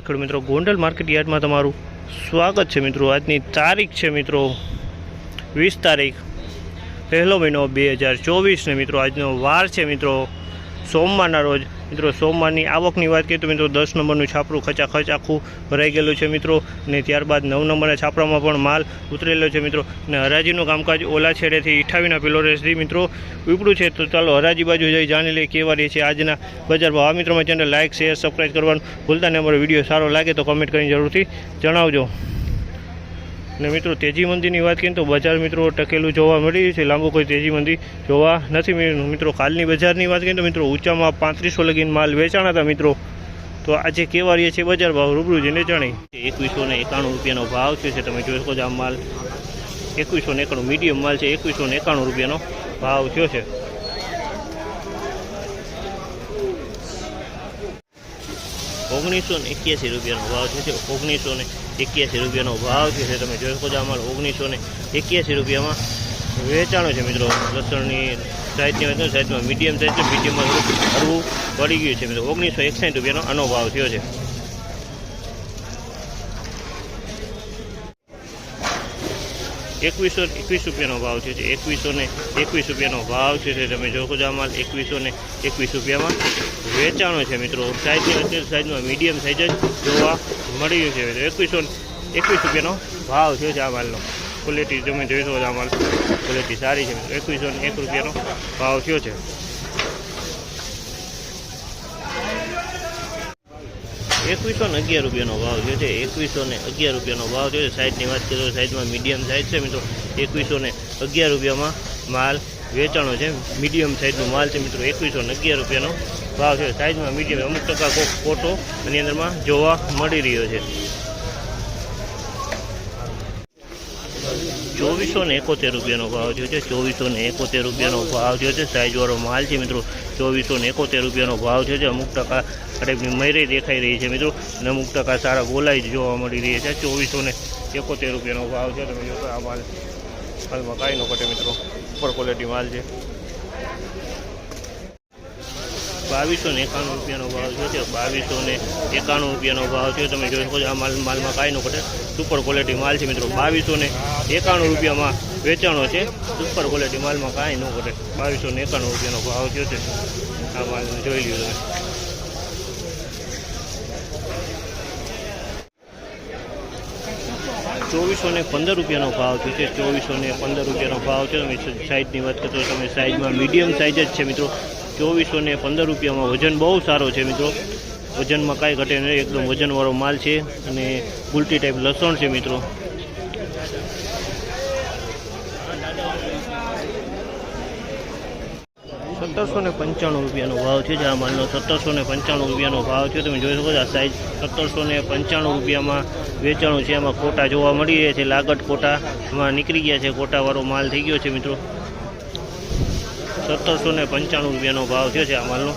ખેડૂત મિત્રો, ગોંડલ માર્કેટ યાર્ડમાં તમારું સ્વાગત છે મિત્રો. આજની તારીખ છે મિત્રો વીસ તારીખ, પહેલો મહિનો બે હજાર ચોવીસ ને મિત્રો. આજનો વાર છે મિત્રો. સોમવારના રોજ મિત્રો, સોમવારની આવકની વાત કરીએ તો મિત્રો, દસ નંબરનું છાપરું ખચાખચ આખું ભરાઈ ગયેલું છે મિત્રો, ને ત્યારબાદ નવ નંબરના છાપરામાં પણ માલ ઉતરેલો છે મિત્રો. અને હરાજીનું કામકાજ ઓલા છેડેથી ઇઠાવીના પિલોરેસથી મિત્રો, ઉપડું છે તો ચાલો હરાજી બાજુ જઈ જાણી લઈએ કેવા રહી છે આજના બજાર ભાવ. મિત્રો ચેનલ લાઇક શેર, સબસ્ક્રાઈબ કરવાનું ભૂલતા નહીં. અમારો વીડિયો સારો લાગે તો કમેન્ટ કરીને જરૂરથી જણાવજો. ને મિત્રો, તેજી મંદીની વાત કરીએ તો બજાર મિત્રો ટકેલું જોવા મળી છે. લાંબુ કોઈ તેજી મંદી જોવા નથી મિત્રો, કાલની બજારની વાત કરીએ તો મિત્રો, ઊંચામાં પાંત્રીસો લગીન માલ વેચાણા હતા મિત્રો. તો આજે કેવા રહ્યા છે બજાર ભાવ? રૂબરૂ જઈને જાણી એકવીસો ને એકાણું રૂપિયાનો ભાવ છે તમે જોઈ શકો છો, આ માલ એકવીસો ને એકાણું, મીડિયમ માલ છે, એકવીસો ને એકાણું રૂપિયાનો ભાવ થયો છે. ઓગણીસો ને એક્યાસી રૂપિયાનો ભાવ છે. ઓગણીસો ને એક્યાસી રૂપિયાનો ભાવ છે. તમે જોઈ શકો છો અમારો ઓગણીસો ને એક્યાસી રૂપિયામાં વેચાણો છે મિત્રો. લસણની સાઈઝની વાત સાઈઝમાં મીડિયમ સાઈઝ છે, મીડિયમમાં હળવું પડી ગયું છે. મિત્રો ઓગણીસો એકસાઠ રૂપિયાનો આનો ભાવ થયો છે. એકવીસો એકવીસ રૂપિયાનો ભાવ છે જે એકવીસો ને એકવીસ રૂપિયાનો ભાવ છે જે તમે જોકો છો માલ એકવીસો ને એકવીસ રૂપિયામાં વેચાણો છે મિત્રો. સાઈઝની અત્યારે સાઈઝમાં મીડિયમ સાઈઝ જ જોવા મળી ગયું છે મિત્રો. એકવીસો એકવીસ રૂપિયાનો ભાવ છે આ માલનો. ક્વોલિટી તમે જોઈ શકો આ માલ. ક્વોલિટી સારી છે મિત્રો. એકવીસો ને એક રૂપિયાનો ભાવ થયો છે. એકવીસો ને અગિયાર રૂપિયાનો ભાવ થયો છે. એકવીસો ને અગિયાર રૂપિયાનો ભાવ થયો છે. સાઈઝની વાત કરીએ તો સાઈઝમાં મીડિયમ સાઈઝ છે મિત્રો. એકવીસો ને અગિયાર રૂપિયામાં માલ વેચાણો છે. મીડિયમ સાઈઝનો માલ છે મિત્રો. એકવીસો ને અગિયાર રૂપિયાનો ભાવ છે. સાઈઝમાં મીડિયમ અમુક ટકા કોક ફોટો એની અંદરમાં જોવા મળી રહ્યો છે. ચોવીસો ને એકોતેર રૂપિયાનો ભાવ થયો છે ચોવીસો ને એકોતેર રૂપિયાનો ભાવ થયો છે. સાઈઝવાળો માલ છે મિત્રો ચોવીસો ને એકોતેર રૂપિયાનો ભાવ થયો છે. અમુક ટકા ટાઈપની મયરે દેખાઈ રહી છે મિત્રો, અને અમુક ટકા સારા ગોલાઈ જોવા મળી રહી છે. ચોવીસો ને એકોતેર રૂપિયાનો ભાવ છે. તમે જોશો આ માલ, હાલમાં કાંઈ નો ઘટે મિત્રો. ઉપર ક્વોલિટી માલ છે. બાવીસો ને એકાણું રૂપિયાનો ભાવ થયો છે. બાવીસો ને એકાણું રૂપિયાનો ભાવ છે તમે જોઈ શકો છો, આ માલ માલમાં કાંઈ ન ઘટે. સુપર ક્વોલિટી માલ છે મિત્રો. બાવીસો ને એકાણું રૂપિયામાં વેચાણો છે. સુપર ક્વોલિટી માલમાં કાંઈ ન ઘટે. બાવીસો ને એકાણું રૂપિયાનો ભાવ થયો છે. આ માલ જોઈ લીધો તમે. ચોવીસો ને પંદર રૂપિયાનો ભાવ થયો છે. ચોવીસો ને પંદર રૂપિયાનો ભાવ છે તમે સાઈઝની વાત કરતો તમે સાઈઝમાં મીડિયમ સાઈઝ જ છે મિત્રો. ચોવીસો ને પંદર રૂપિયામાં વજન બહુ સારો છે મિત્રો. વજનમાં કાંઈ ઘટે નહીં, એકદમ વજનવાળો માલ છે અને ઉલટી ટાઈપ લસણ છે મિત્રો. સત્તરસો ને પંચાણું રૂપિયાનો ભાવ છે જે આ માલનો સત્તરસો ને પંચાણું રૂપિયાનો ભાવ છે. તમે જોઈ શકો છો આ સાઈઝ સત્તરસો ને પંચાણું રૂપિયામાં વેચાણું છે. એમાં કોટા જોવા મળી રહ્યા છે લાગટ કોટા એમાં નીકળી ગયા છે કોટાવાળો માલ થઈ ગયો છે મિત્રો. સત્તરસો ને પંચાણું રૂપિયાનો ભાવ થયો છે આ માલનો.